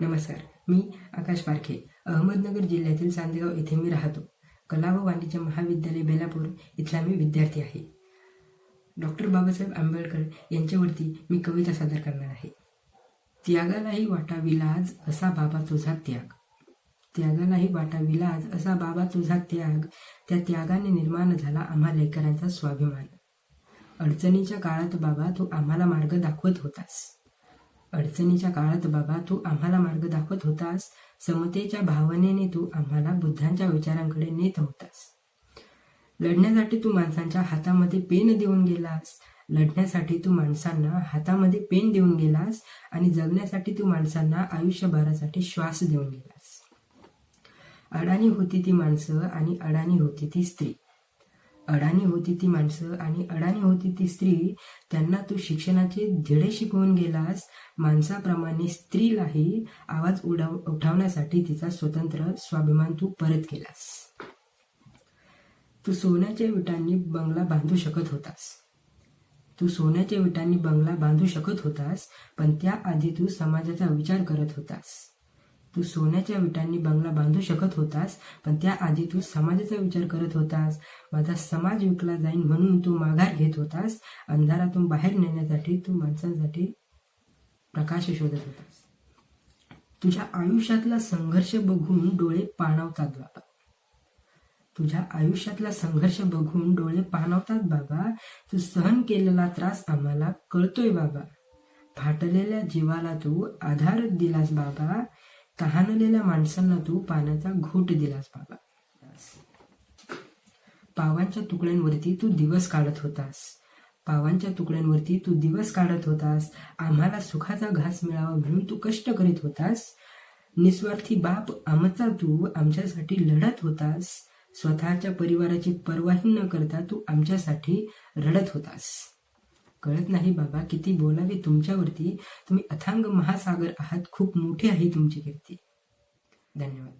नमस्कार. मी आकाश पारखे. अहमदनगर जिल्ह्यातील चांदेगाव येथे मी राहतो. कला व वाणिज्य महाविद्यालय बेलापूर इथला मी विद्यार्थी आहे. डॉक्टर बाबासाहेब आंबेडकर यांच्यावरती मी कविता सादर करणार आहे. त्यागालाही वाटावी लाज असा बाबा तुझा त्याग. त्यागालाही वाटावी लाज असा बाबा तुझा त्याग. त्या त्यागाने निर्माण झाला आम्हा लेकरांचा स्वाभिमान. अडचणीच्या काळात बाबा तू आम्हाला मार्ग दाखवत होतास. अडचणीच्या काळात बाबा तू आम्हाला मार्ग दाखवत होतास. समतेच्या भावनेने तू आम्हाला बुद्धांच्या विचारांकडे नेत होतास. लढण्यासाठी तू माणसांच्या हातामध्ये पेन देऊन गेलास. लढण्यासाठी तू माणसांना हातामध्ये पेन देऊन गेलास आणि जगण्यासाठी तू माणसांना आयुष्यभरासाठी श्वास देऊन गेलास. अडाणी होती ती माणसं आणि अडाणी होती ती स्त्री. अडाणी होती ती माणसं आणि अडाणी होती ती स्त्री त्यांना तू शिक्षणाचे धडे शिकवून गेलास. माणसाप्रमाणे स्त्रीलाही आवाज उडाव उठवण्यासाठी तिचा स्वतंत्र स्वाभिमान तू परत केलास. तू सोन्याच्या विटांनी बंगला बांधू शकत होतास. तू सोन्याच्या विटांनी बंगला बांधू शकत होतास पण त्याआधी तू समाजाचा विचार करत होतास. तू सोन्याच्या विटांनी बंगला बांधू शकत होतास पण त्याआधी तू समाजाचा विचार करत होतास. माझा समाज विकला जाईल म्हणून तू माघार घेत होतास. अंधारातून बाहेर नेण्यासाठी तू माणसांसाठी प्रकाश शोधत होतास. तुझ्या आयुष्यातला संघर्ष बघून डोळे पाणवतात बाबा. तुझ्या आयुष्यातला संघर्ष बघून डोळे पाणवतात बाबा. तू सहन केलेला त्रास आम्हाला कळतोय बाबा. फाटलेल्या जीवाला तू आधार दिलास बाबा. तहानलेल्या माणसांना तू पाण्याचा घोट दिलास बाबा. पावांच्या तुकड्यांवरती तू दिवस काढत होतास. पावांच्या तुकड्यांवरती तू दिवस काढत होतास. आम्हाला सुखाचा घास मिळावा म्हणून तू कष्ट करीत होतास. निस्वार्थी बाप आमचा तू आमच्यासाठी लढत होतास. स्वतःच्या परिवाराची पर्वाही न करता तू आमच्यासाठी रडत होतास. कळत नाही बाबा किती बोलावे तुमच्यावरती. तुम्ही अथांग महासागर आहात खूप मोठे आहे तुमची कीर्ती. धन्यवाद.